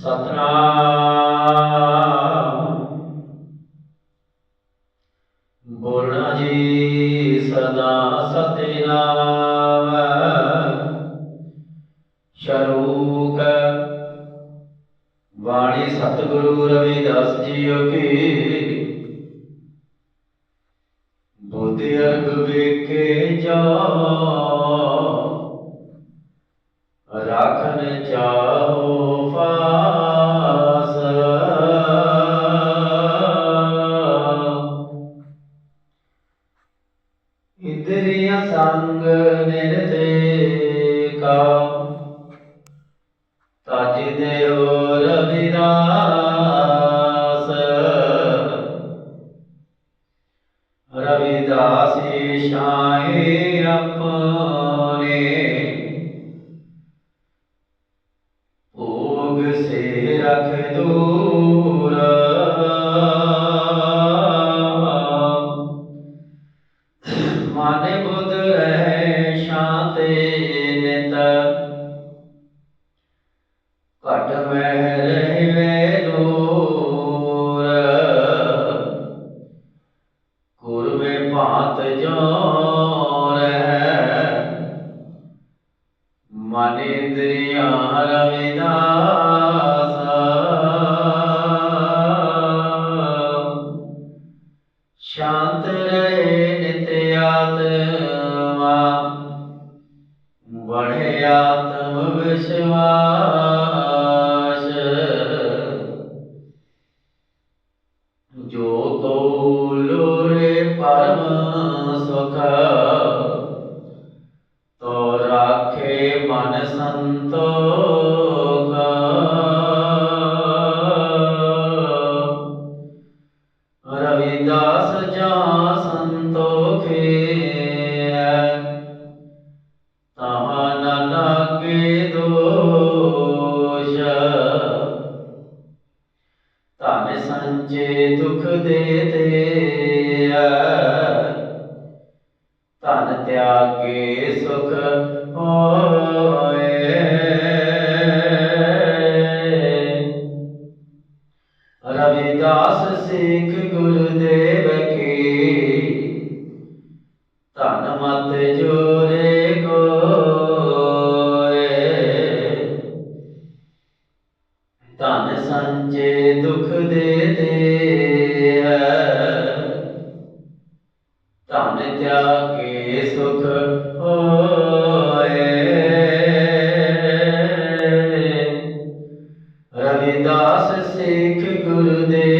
ਸਤਨਾਮ। ਬੋਲਣਾ ਜੀ ਸਦਾ ਸਤਿਨਾਮ ਸ਼ਰੂਕ ਬਾਣੀ ਸਤਿਗੁਰੂ ਰਵਿਦਾਸ ਜੀਓ ਕੀ। ਬੁੱਧ ਅਰਗ ਵੇਖੇ ਜਾ ਇੰਦਰੀਆਂ ਸੰਗ ਨਿਰਤੇ ਕਾ ਤਜ ਦੇਉ ਰਵਿਦਾਸ। ਰਵਿਦਾਸੀ ਸ਼ਾਹੀ ਆਪਣੇ ਬੁੱਧ ਰਹਿ ਸ਼ਾਂਤੇ ਨਿਤ। ਘਟ ਮਹਿ ਰਹਿਵੇ ਦੂਰ। ਗੁਰ ਭਾਤ ਜੋ ਰਹਿ। ਮਨ ਇੰਦਰੀਆਂ ਰਵਿਦਾਸ। ਸ਼ਾਂਤ ਵਿਸ਼ਵਾਸ। ਜੋ ਤੋ ਲੋਰੇ ਪਰਮ ਸੁਖ ਲਾਗੇ ਦੋਸ਼। ਧਨ ਸੰਜੇ ਦੁਖ ਦੇਤੇ ਧਨ ਤਿਆਗੇ ਸੁਖ ਹੋਏ। ਰਵਿਦਾਸ ਸਿੱਖ ਗੁਰਦੇਵ ਕੀ। ਧਨ ਮਤ ਜੋ ਸੰਚੇ ਦੁਖ ਦੇਤੇ ਹੈ ਤਨ ਤਿਆਗੇ ਸੁਖ ਹੋਏ। ਰਵਿਦਾਸ ਸਿੱਖ ਗੁਰੂ ਦੇ